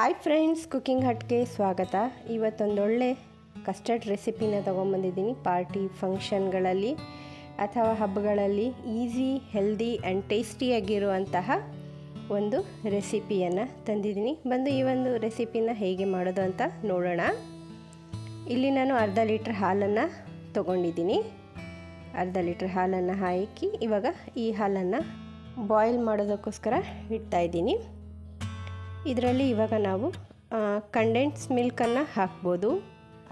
Hi friends cooking ಹಟ್ಗೆ ಸ್ವಾಗತ ಇವತ್ತೊಂದೊಳ್ಳೆ custard ರೆಸಿಪಿನ ತೊಗೊಂಬಂದಿದ್ದೀನಿ party ಫಂಕ್ಷನ್ಗಳಲ್ಲಿ ಅಥವಾ ಹಬ್ಬಗಳಲ್ಲಿ ಈಸಿ ಹೆಲ್ದಿ ಆ್ಯಂಡ್ ಟೇಸ್ಟಿಯಾಗಿರುವಂತಹ ಒಂದು ರೆಸಿಪಿಯನ್ನು ತಂದಿದ್ದೀನಿ ಬಂದು ಈ ಒಂದು ರೆಸಿಪಿನ ಹೇಗೆ ಮಾಡೋದು ಅಂತ ನೋಡೋಣ ಇಲ್ಲಿ ನಾನು ಅರ್ಧ ಲೀಟ್ರ್ ಹಾಲನ್ನು ತೊಗೊಂಡಿದ್ದೀನಿ ಅರ್ಧ ಲೀಟ್ರ್ ಹಾಲನ್ನು ಹಾಕಿ ಇವಾಗ ಈ ಹಾಲನ್ನು ಬಾಯ್ಲ್ ಮಾಡೋದಕ್ಕೋಸ್ಕರ ಇಡ್ತಾಯಿದ್ದೀನಿ ಇದರಲ್ಲಿ ಇವಾಗ ನಾವು ಕಂಡೆನ್ಸ್ ಮಿಲ್ಕನ್ನು ಹಾಕ್ಬೋದು.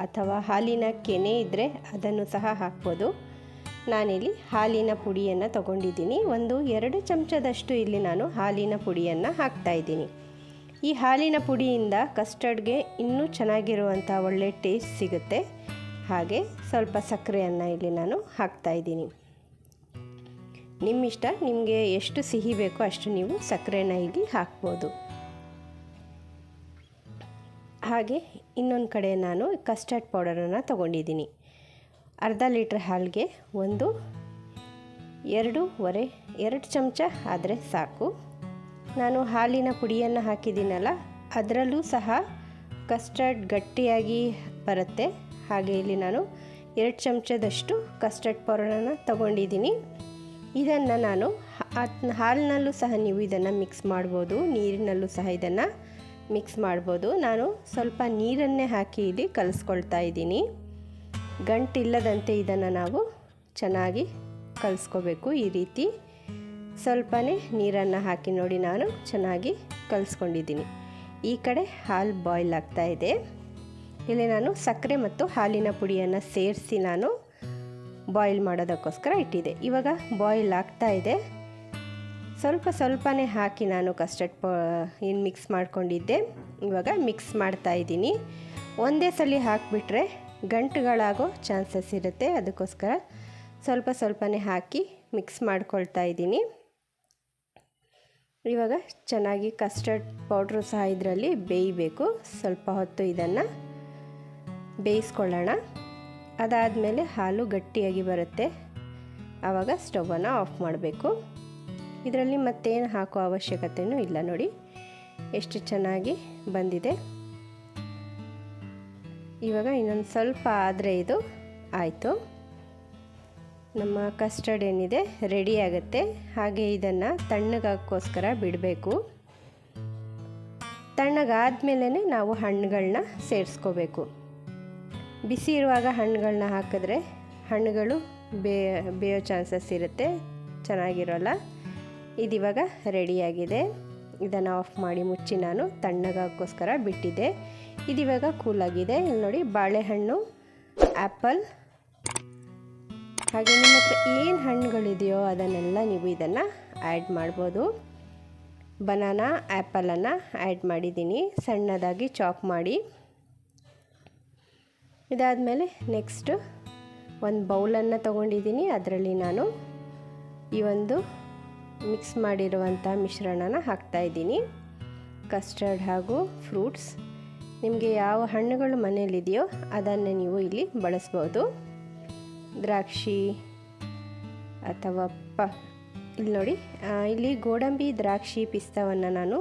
ಅಥವಾ ಹಾಲಿನ ಕೆನೆ ಇದ್ದರೆ ಅದನ್ನು ಸಹ ಹಾಕ್ಬೋದು. ನಾನಿಲ್ಲಿ ಹಾಲಿನ ಪುಡಿಯನ್ನು ತಗೊಂಡಿದ್ದೀನಿ. ಒಂದು ಎರಡು ಚಮಚದಷ್ಟು ಇಲ್ಲಿ ನಾನು ಹಾಲಿನ ಪುಡಿಯನ್ನು ಹಾಕ್ತಾಯಿದ್ದೀನಿ ಈ ಹಾಲಿನ ಪುಡಿಯಿಂದ ಕಸ್ಟರ್ಡ್ಗೆ ಇನ್ನೂ ಚೆನ್ನಾಗಿರುವಂಥ ಒಳ್ಳೆ ಟೇಸ್ಟ್ ಸಿಗುತ್ತೆ. ಹಾಗೆ ಸ್ವಲ್ಪ ಸಕ್ಕರೆಯನ್ನು ಇಲ್ಲಿ ನಾನು ಹಾಕ್ತಾಯಿದ್ದೀನಿ ನಿಮ್ಮಿಷ್ಟ, ನಿಮಗೆ ಎಷ್ಟು ಸಿಹಿ ಬೇಕೋ ಅಷ್ಟು ನೀವು ಸಕ್ಕರೆನ ಇಲ್ಲಿ ಹಾಕ್ಬೋದು. ಹಾಗೆ ಇನ್ನೊಂದು ಕಡೆ ನಾನು ಕಸ್ಟರ್ಡ್ ಪೌಡರನ್ನು ತಗೊಂಡಿದ್ದೀನಿ. ಅರ್ಧ ಲೀಟ್ರ್ ಹಾಲಿಗೆ ಒಂದು ಎರಡೂವರೆ, ಎರಡು ಚಮಚ ಆದರೆ ಸಾಕು. ನಾನು ಹಾಲಿನ ಪುಡಿಯನ್ನು ಹಾಕಿದ್ದೀನಲ್ಲ, ಅದರಲ್ಲೂ ಸಹ ಕಸ್ಟರ್ಡ್ ಗಟ್ಟಿಯಾಗಿ ಬರುತ್ತೆ. ಹಾಗೆ ಇಲ್ಲಿ ನಾನು ಎರಡು ಚಮಚದಷ್ಟು ಕಸ್ಟರ್ಡ್ ಪೌಡರನ್ನು ತಗೊಂಡಿದ್ದೀನಿ. ಇದನ್ನು ನಾನು ಹಾಲಿನಲ್ಲೂ ಸಹ ನೀವು ಇದನ್ನು ಮಿಕ್ಸ್ ಮಾಡ್ಬೋದು, ನೀರಿನಲ್ಲೂ ಸಹ ಇದನ್ನು ಮಿಕ್ಸ್ ಮಾಡ್ಬೋದು. ನಾನು ಸ್ವಲ್ಪ ನೀರನ್ನೇ ಹಾಕಿ ಇಲ್ಲಿ ಕಲಿಸ್ಕೊಳ್ತಾ ಇದ್ದೀನಿ. ಗಂಟಿಲ್ಲದಂತೆ ಇದನ್ನು ನಾವು ಚೆನ್ನಾಗಿ ಕಲಿಸ್ಕೋಬೇಕು ಈ ರೀತಿ. ಸ್ವಲ್ಪನೇ ನೀರನ್ನು ಹಾಕಿ ನೋಡಿ ನಾನು ಚೆನ್ನಾಗಿ ಕಲಿಸ್ಕೊಂಡಿದ್ದೀನಿ. ಈ ಕಡೆ ಹಾಲು ಬಾಯ್ಲ್ ಆಗ್ತಾ ಇದೆ. ಇಲ್ಲಿ ನಾನು ಸಕ್ಕರೆ ಮತ್ತು ಹಾಲಿನ ಪುಡಿಯನ್ನು ಸೇರಿಸಿ ನಾನು ಬಾಯ್ಲ್ ಮಾಡೋದಕ್ಕೋಸ್ಕರ ಇಟ್ಟಿದ್ದೆ. ಇವಾಗ ಬಾಯ್ಲ್ ಆಗ್ತಾ ಇದೆ. ಸ್ವಲ್ಪ ಸ್ವಲ್ಪನೇ ಹಾಕಿ ನಾನು ಕಸ್ಟರ್ಡ್ ಪ ಏನು ಮಿಕ್ಸ್ ಮಾಡ್ಕೊಂಡಿದ್ದೆ. ಇವಾಗ ಮಿಕ್ಸ್ ಮಾಡ್ತಾ ಇದ್ದೀನಿ. ಒಂದೇ ಸಲ ಹಾಕಿಬಿಟ್ರೆ ಗಂಟುಗಳಾಗೋ ಚಾನ್ಸಸ್ ಇರುತ್ತೆ. ಅದಕ್ಕೋಸ್ಕರ ಸ್ವಲ್ಪ ಸ್ವಲ್ಪನೇ ಹಾಕಿ ಮಿಕ್ಸ್ ಮಾಡ್ಕೊಳ್ತಾ ಇದ್ದೀನಿ. ಇವಾಗ ಚೆನ್ನಾಗಿ ಕಸ್ಟರ್ಡ್ ಪೌಡ್ರು ಸಹ ಇದರಲ್ಲಿ ಬೇಯಬೇಕು. ಸ್ವಲ್ಪ ಹೊತ್ತು ಇದನ್ನು ಬೇಯಿಸ್ಕೊಳ್ಳೋಣ. ಅದಾದಮೇಲೆ ಹಾಲು ಗಟ್ಟಿಯಾಗಿ ಬರುತ್ತೆ. ಆವಾಗ ಸ್ಟವನ್ನು ಆಫ್ ಮಾಡಬೇಕು. ಇದರಲ್ಲಿ ಮತ್ತೇನು ಹಾಕೋ ಅವಶ್ಯಕತೆಯೂ ಇಲ್ಲ ನೋಡಿ. ಎಷ್ಟು ಚೆನ್ನಾಗಿ ಬಂದಿದೆ. ಇವಾಗ ಇನ್ನೊಂದು ಸ್ವಲ್ಪ ಆದರೆ ಇದು ಆಯಿತು. ನಮ್ಮ ಕಸ್ಟರ್ಡ್ ಏನಿದೆ ರೆಡಿ ಆಗುತ್ತೆ. ಹಾಗೆ ಇದನ್ನು ತಣ್ಣಗಾಕೋಸ್ಕರ ಬಿಡಬೇಕು. ತಣ್ಣಗಾದ್ಮೇಲೆ ನಾವು ಹಣ್ಣುಗಳನ್ನ ಸೇರಿಸ್ಕೋಬೇಕು. ಬಿಸಿ ಇರುವಾಗ ಹಣ್ಣುಗಳನ್ನ ಹಾಕಿದ್ರೆ ಹಣ್ಣುಗಳು ಬೇಯೋ ಚಾನ್ಸಸ್ ಇರುತ್ತೆ. ಚೆನ್ನಾಗಿರೋಲ್ಲ. ಇದಿವಾಗ ರೆಡಿಯಾಗಿದೆ. ಇದನ್ನು ಆಫ್ ಮಾಡಿ ಮುಚ್ಚಿ ನಾನು ತಣ್ಣಗಾಗೋಸ್ಕರ ಬಿಟ್ಟಿದ್ದೆ. ಇದಿವಾಗ ಕೂಲಾಗಿದೆ. ಇಲ್ಲಿ ನೋಡಿ ಬಾಳೆಹಣ್ಣು ಆ್ಯಪಲ್ ಹಾಗೆ ನಿಮ್ಮ ಹತ್ರ ಏನು ಹಣ್ಣುಗಳಿದೆಯೋ ಅದನ್ನೆಲ್ಲ ನೀವು ಇದನ್ನು ಆ್ಯಡ್ ಮಾಡ್ಬೋದು. ಬನಾನಾ ಆ್ಯಪಲನ್ನು ಆ್ಯಡ್ ಮಾಡಿದ್ದೀನಿ. ಸಣ್ಣದಾಗಿ ಚಾಪ್ ಮಾಡಿ. ಇದಾದಮೇಲೆ ನೆಕ್ಸ್ಟು ಒಂದು ಬೌಲನ್ನು ತೊಗೊಂಡಿದ್ದೀನಿ. ಅದರಲ್ಲಿ ನಾನು ಈ ಒಂದು ಮಿಕ್ಸ್ ಮಾಡಿರುವಂಥ ಮಿಶ್ರಣನ ಹಾಕ್ತಾಯಿದ್ದೀನಿ ಕಸ್ಟರ್ಡ್ ಹಾಗೂ ಫ್ರೂಟ್ಸ್. ನಿಮಗೆ ಯಾವ ಹಣ್ಣುಗಳು ಮನೆಯಲ್ಲಿದೆಯೋ ಅದನ್ನು ನೀವು ಇಲ್ಲಿ ಬಳಸ್ಬೋದು. ದ್ರಾಕ್ಷಿ ಅಥವಾ ಪ, ಇಲ್ಲಿ ನೋಡಿ ಇಲ್ಲಿ ಗೋಡಂಬಿ ದ್ರಾಕ್ಷಿ ಪಿಸ್ತವನ್ನು ನಾನು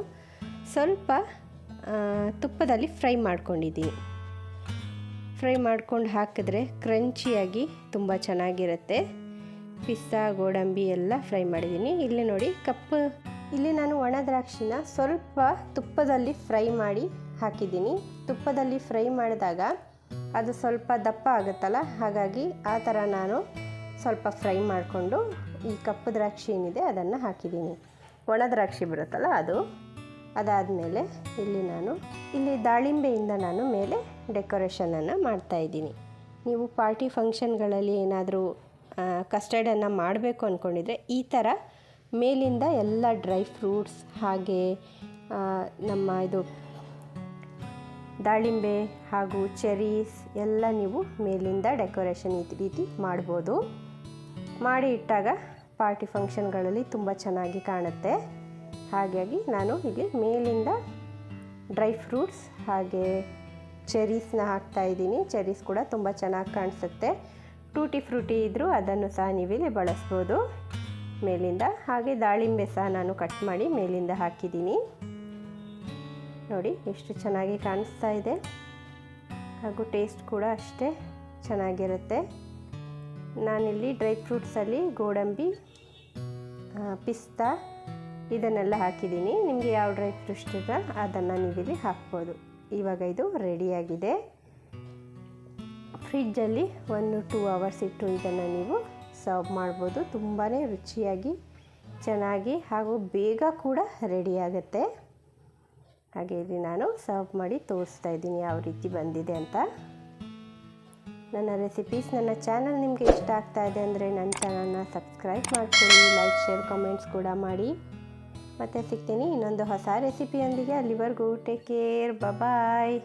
ಸ್ವಲ್ಪ ತುಪ್ಪದಲ್ಲಿ ಫ್ರೈ ಮಾಡ್ಕೊಂಡಿದ್ದೀನಿ. ಫ್ರೈ ಮಾಡ್ಕೊಂಡು ಹಾಕಿದ್ರೆ ಕ್ರಂಚಿಯಾಗಿ ತುಂಬ ಚೆನ್ನಾಗಿರುತ್ತೆ. ಪಿಸ್ತಾ, ಗೋಡಂಬಿ ಎಲ್ಲ ಫ್ರೈ ಮಾಡಿದ್ದೀನಿ. ಇಲ್ಲಿ ನೋಡಿ ಕಪ್ಪು. ಇಲ್ಲಿ ನಾನು ಒಣ ದ್ರಾಕ್ಷಿನ ಸ್ವಲ್ಪ ತುಪ್ಪದಲ್ಲಿ ಫ್ರೈ ಮಾಡಿ ಹಾಕಿದ್ದೀನಿ. ತುಪ್ಪದಲ್ಲಿ ಫ್ರೈ ಮಾಡಿದಾಗ ಅದು ಸ್ವಲ್ಪ ದಪ್ಪ ಆಗುತ್ತಲ್ಲ, ಹಾಗಾಗಿ ಆ ಥರ ನಾನು ಸ್ವಲ್ಪ ಫ್ರೈ ಮಾಡಿಕೊಂಡು ಈ ಕಪ್ಪು ದ್ರಾಕ್ಷಿ ಏನಿದೆ ಅದನ್ನು ಹಾಕಿದ್ದೀನಿ. ಒಣ ದ್ರಾಕ್ಷಿ ಬರುತ್ತಲ್ಲ ಅದು. ಅದಾದಮೇಲೆ ಇಲ್ಲಿ ನಾನು, ಇಲ್ಲಿ ದಾಳಿಂಬೆಯಿಂದ ನಾನು ಮೇಲೆ ಡೆಕೋರೇಷನನ್ನು ಮಾಡ್ತಾಯಿದ್ದೀನಿ ನೀವು ಪಾರ್ಟಿ ಫಂಕ್ಷನ್ಗಳಲ್ಲಿ ಏನಾದರೂ ಕಸ್ಟರ್ಡನ್ನು ಮಾಡಬೇಕು ಅಂದ್ಕೊಂಡಿದ್ರೆ ಈ ಥರ ಮೇಲಿಂದ ಎಲ್ಲ ಡ್ರೈ ಫ್ರೂಟ್ಸ್ ಹಾಗೆ ನಮ್ಮ ಇದು ದಾಳಿಂಬೆ ಹಾಗೂ ಚೆರೀಸ್ ಎಲ್ಲ ನೀವು ಮೇಲಿಂದ ಡೆಕೋರೇಷನ್ ಈ ರೀತಿ ಮಾಡ್ಬೋದು. ಮಾಡಿ ಇಟ್ಟಾಗ ಪಾರ್ಟಿ ಫಂಕ್ಷನ್ಗಳಲ್ಲಿ ತುಂಬ ಚೆನ್ನಾಗಿ ಕಾಣುತ್ತೆ. ಹಾಗಾಗಿ ನಾನು ಇಲ್ಲಿ ಮೇಲಿಂದ ಡ್ರೈ ಫ್ರೂಟ್ಸ್ ಹಾಗೆ ಚೆರೀಸ್ನ ಹಾಕ್ತಾಯಿದ್ದೀನಿ ಚೆರೀಸ್ ಕೂಡ ತುಂಬ ಚೆನ್ನಾಗಿ ಕಾಣಿಸುತ್ತೆ. ಟೂಟಿ ಫ್ರೂಟಿ ಇದ್ದರೂ ಅದನ್ನು ಸಹ ನೀವಿಲ್ಲಿ ಬಳಸ್ಬೋದು. ಮೇಲಿಂದ ಹಾಗೆ ದಾಳಿಂಬೆ ಸಹ ನಾನು ಕಟ್ ಮಾಡಿ ಮೇಲಿಂದ ಹಾಕಿದ್ದೀನಿ. ನೋಡಿ, ಎಷ್ಟು ಚೆನ್ನಾಗಿ ಕಾಣಿಸ್ತಾ ಇದೆ. ಹಾಗೂ ಟೇಸ್ಟ್ ಕೂಡ ಅಷ್ಟೇ ಚೆನ್ನಾಗಿರುತ್ತೆ. ನಾನಿಲ್ಲಿ ಡ್ರೈ ಫ್ರೂಟ್ಸಲ್ಲಿ ಗೋಡಂಬಿ ಪಿಸ್ತಾ ಇದನ್ನೆಲ್ಲ ಹಾಕಿದ್ದೀನಿ. ನಿಮಗೆ ಯಾವ ಡ್ರೈ ಫ್ರೂಟ್ಸ್ ಅದನ್ನು ನೀವಿಲ್ಲಿ ಹಾಕ್ಬೋದು. ಇವಾಗ ಇದು ರೆಡಿಯಾಗಿದೆ. ಫ್ರಿಜ್ಜಲ್ಲಿ ಒಂದು ಟೂ ಅವರ್ಸ್ ಇಟ್ಟು ಇದನ್ನು ನೀವು ಸರ್ವ್ ಮಾಡ್ಬೋದು. ತುಂಬಾ ರುಚಿಯಾಗಿ, ಚೆನ್ನಾಗಿ ಹಾಗೂ ಬೇಗ ಕೂಡ ರೆಡಿಯಾಗುತ್ತೆ ಹಾಗೆ ಇಲ್ಲಿ ನಾನು ಸರ್ವ್ ಮಾಡಿ ತೋರಿಸ್ತಾ ಇದ್ದೀನಿ ಯಾವ ರೀತಿ ಬಂದಿದೆ ಅಂತ. ನನ್ನ ರೆಸಿಪೀಸ್ ನನ್ನ ಚಾನಲ್ ನಿಮಗೆ ಇಷ್ಟ ಆಗ್ತಾ ಇದೆ ಅಂದರೆ ನನ್ನ ಚಾನಲ್ನ ಸಬ್ಸ್ಕ್ರೈಬ್ ಮಾಡ್ಕೊಳ್ಳಿ ಲೈಕ್ ಶೇರ್ ಕಮೆಂಟ್ಸ್ ಕೂಡ ಮಾಡಿ. ಮತ್ತೆ ಸಿಗ್ತೀನಿ ಇನ್ನೊಂದು ಹೊಸ ರೆಸಿಪಿಯೊಂದಿಗೆ ಅಲ್ಲಿವರೆಗೂ ಟೇಕ್ ಕೇರ್ ಬಾಯ್